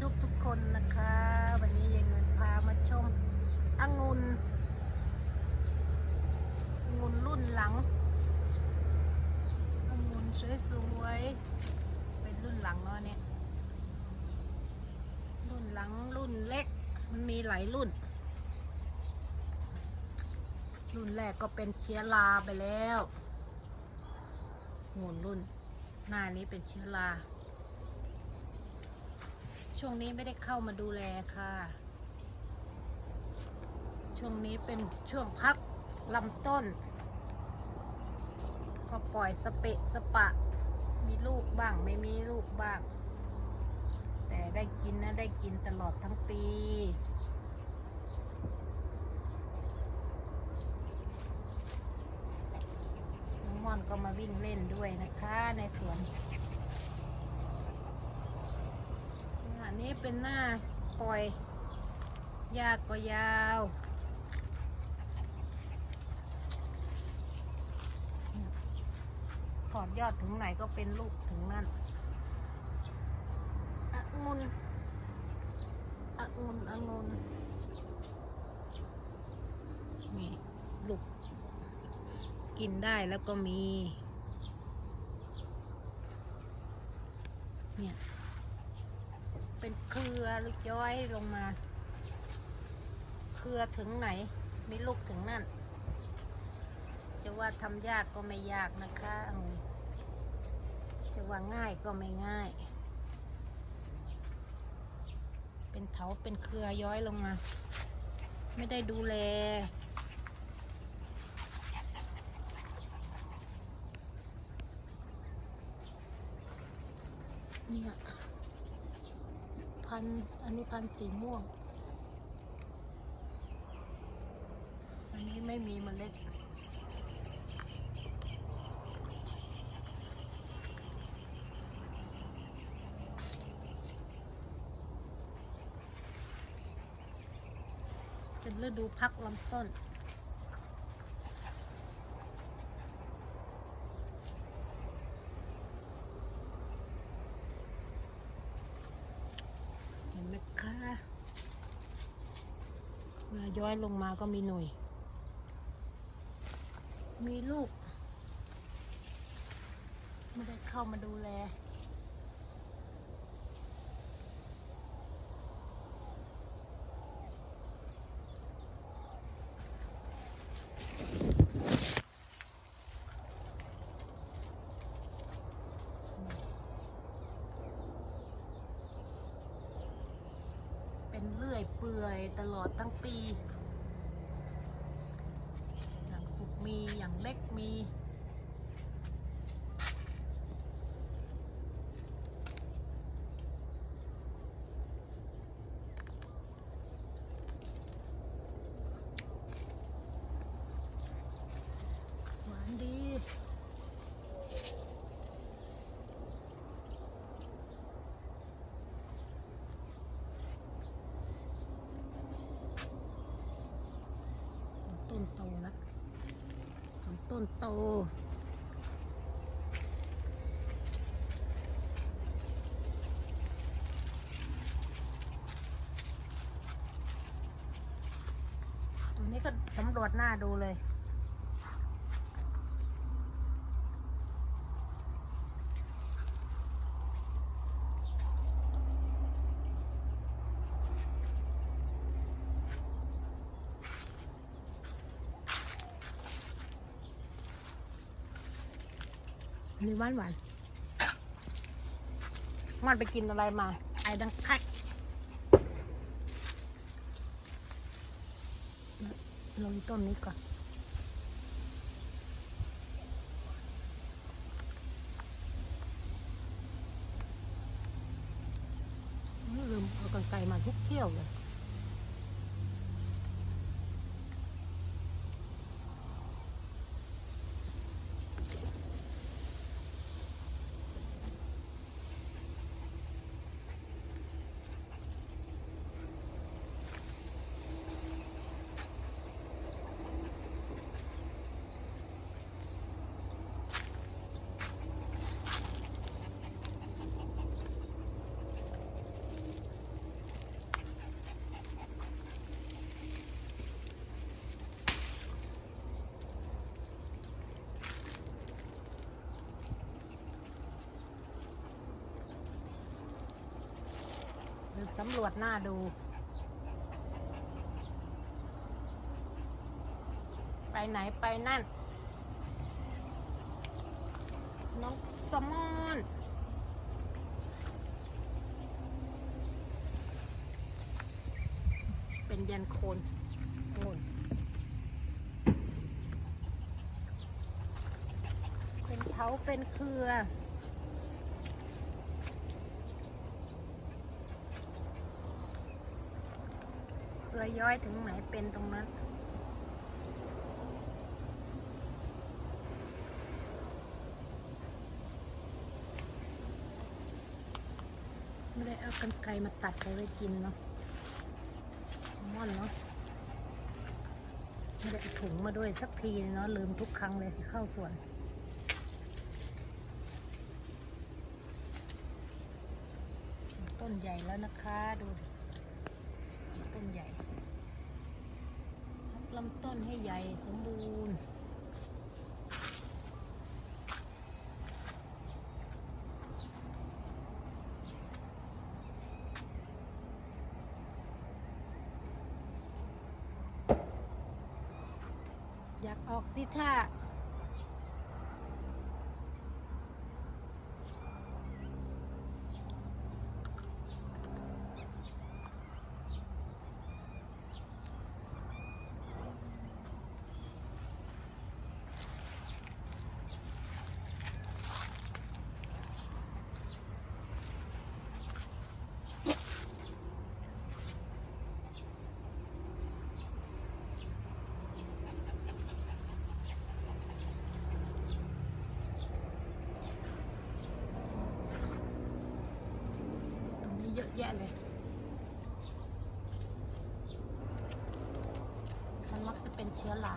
ทุกทุกๆคนนะคะ วันนี้ยายเงินพามาชมองุ่นองุ่นรุ่นหลังองุ่นสวยๆเป็นรุ่นหลังเนาะเนี่ยรุ่นหลังรุ่นเล็กมันมีหลายรุ่น รุ่นแรกก็เป็นเชื้อราไปแล้วองุ่นรุ่น หน้านี้เป็นเชื้อรา ช่วงนี้ไม่ได้เข้ามาดูแลค่ะ ช่วงนี้เป็นช่วงพักลำต้น ก็ปล่อยสเปะสปะ มีลูกบ้างไม่มีลูกบ้าง แต่ได้กินนะได้กินตลอดทั้งปีม่อนก็มาวิ่งเล่นด้วยนะคะในสวน อันนี้เป็นหน้าปล่อยยากก็ยาวถอดยอดถึงไหนก็เป็นลูกถึงนั่นองุนองุนองุนนี่ลูกกินได้แล้วก็มี เนี่ย เป็นเครือลูกย้อยลงมา เครือถึงไหน มีลูกถึงนั่น จะว่าทำยากก็ไม่ยากนะคะจะว่าง่ายก็ไม่ง่าย เป็นเถาเป็นเครือย้อยลงมา ไม่ได้ดูแลเนี่ย พันอันนี้พันสีม่วง อันนี้ไม่มีเมล็ดเป็นฤดูพักลำต้น เห็นไหมคะเวลา ย้อยลงมาก็มีหน่วย มีลูก ไม่ได้เข้ามาดูแล เป็นเลื่อยเปื่อย ตลอดทั้งปี อย่างสุกมีอย่างเล็กมี หวานดี ต้นโตแล้วต้ นโต ตรงนี้ก็สำรวจหน้าดูเลย นนี้หวานหวานมันไปกินอะไรมา ไอ้ดังคักลงต้นนี้ก่อนลืมเอากันไกลมาทุกเที่ยวเลย สำรวจหน้าดู ไปไหนไปนั่น น้องสมอนเป็นยันโคนโอนเป็นเท้าเป็นเครือือย้อยถึงไหนเป็นตรงนั้น ไม่ได้เอากันไกรมาตัดไปไว้กินเนาะม่อนเนาะไม่ได้ถุงมาด้วยสักทีเนาะลืมทุกครั้งเลยที่เข้าสวนต้นใหญ่แล้วนะคะ ดูต้นใหญ่ ลำต้นให้ใหญ่สมบูรณ์อยากออกสิท่าตรงนี้เยอะแยะเลย มันมักจะ เป็นเชื้อรา